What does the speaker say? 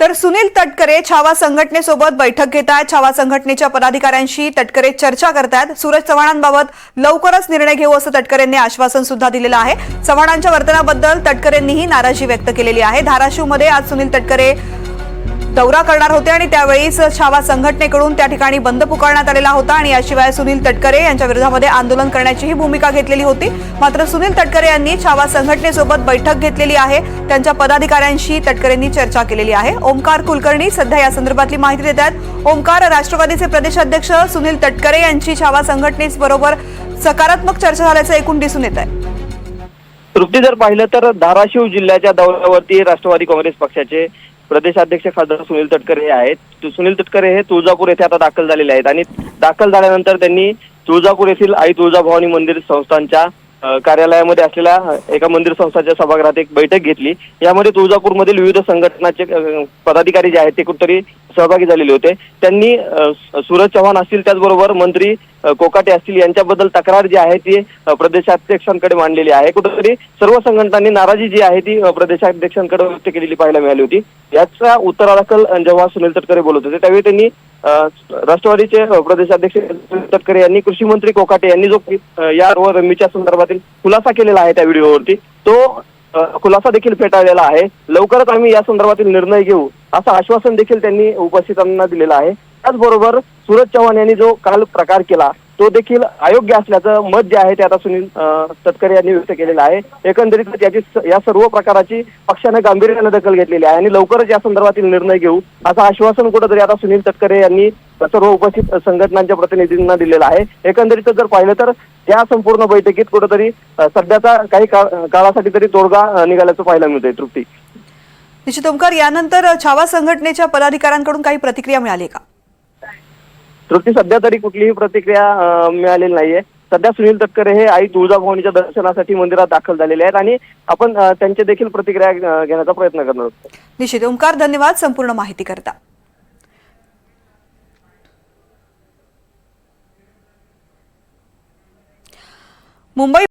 तर सुनील तटकरे छावा संघटनेसोबत बैठक घेत आहेत छावा संघटनेच्या पदाधिकाऱ्यांशी तटकरे चर्चा करतायत. सूरज चव्हाणांबाबत लवकरच निर्णय घेऊ असं तटकरेंनी आश्वासन सुद्धा दिलेलं आहे. चव्हाणांच्या वर्तनाबद्दल तटकरेंनीही नाराजी व्यक्त केलेली आहे. धाराशिवमध्ये आज सुनील तटकरे दौरा करणार होते आणि त्यावेळीच छावा संघटनेकडून त्या ठिकाणी बंद पुकारण्यात आलेला होता आणि याशिवाय सुनील तटकरे यांच्या विरोधामध्ये आंदोलन करण्याचीही भूमिका घेतलेली होती. मात्र सुनील तटकरे यांनी छावा संघटनेसोबत बैठक घेतलेली आहे. त्यांच्या पदाधिकाऱ्यांशी तटकरेंनी चर्चा केलेली आहे. ओमकार कुलकर्णी सध्या या संदर्भातली माहिती देत आहेत. ओमकार राष्ट्रवादीचे प्रदेशाध्यक्ष सुनील तटकरे यांची छावा संघटनेबरोबर सकारात्मक चर्चा झाल्याचं एकूण दिसून येत आहे. तृप्ती जर पाहिलं तर धाराशिव जिल्ह्याच्या दौऱ्यावरती राष्ट्रवादी काँग्रेस पक्षाचे प्रदेशाध्यक्ष खासदार सुनील तटकरे हे आहेत. सुनील तटकरे हे तुळजापूर येथे आता दाखल झालेले आहेत आणि दाखल झाल्यानंतर त्यांनी तुळजापूर येथील आई तुळजाभवानी मंदिर संस्थांच्या कार्यालयामध्ये असलेल्या एका मंदिर संस्थाच्या सभागृहात एक बैठक घेतली. यामध्ये तुळजापूरमधील विविध संघटनाचे पदाधिकारी जे आहेत ते कुठतरी सहभागी झालेले होते. त्यांनी सूरज चव्हाण असतील त्याचबरोबर मंत्री कोकाटे असतील यांच्याबद्दल तक्रार जी आहे ती प्रदेशाध्यक्षांकडे मांडलेली आहे. कुठेतरी सर्व संघटनांनी नाराजी जी आहे ती प्रदेशाध्यक्षांकडे व्यक्त केलेली पाहायला मिळाली होती. याचा उत्तरादाखल जेव्हा सुनील तटकरे बोलत होते. त्यावेळी त्यांनी राष्ट्रवादीचे प्रदेशाध्यक्ष तटकरे यांनी कृषी मंत्री कोकाटे यांनी जो या रमीच्या संदर्भातील खुलासा केलेला आहे त्या व्हिडिओवरती तो खुलासा देखील फेटाळलेला आहे. लवकरच आम्ही या संदर्भातील निर्णय घेऊ. असं आश्वासन देखील त्यांनी उपस्थितांना दिलेलं आहे. त्याचबरोबर सूरज चव्हाण यांनी जो काल प्रकार केला तो देखील अयोग्य असल्याचं मत जे आहे ते आता सुनील तटकरे यांनी व्यक्त केलेलं आहे. एकंदरीत याची या सर्व प्रकाराची पक्षाने गांभीर्याने दखल घेतलेली आहे आणि लवकरच या संदर्भातील निर्णय घेऊ असं आश्वासन कुठंतरी आता सुनील तटकरे यांनी सर्व उपस्थित संघटनांच्या प्रतिनिधींना दिलेलं आहे. एकंदरीत जर पाहिलं तर या संपूर्ण बैठकीत कुठंतरी सध्याचा काही काळासाठी तरी तोडगा निघाल्याचं पाहायला मिळतंय तृप्ती. निश्चित ओमकार यानंतर छावा संघटनेच्या पदाधिकाऱ्यांकडून काही प्रतिक्रिया मिळाली का? तृप्ती सध्या तरी कुठलीही प्रतिक्रिया मिळालेली नाहीये. सध्या सुनील तटकरे हे आई तुळजाभवानीच्या दर्शनासाठी मंदिरात दाखल झालेले आहेत आणि आपण त्यांची देखील प्रतिक्रिया घेण्याचा प्रयत्न करणार आहोत. निश्चित ओमकार धन्यवाद संपूर्ण माहिती करता. मुंबई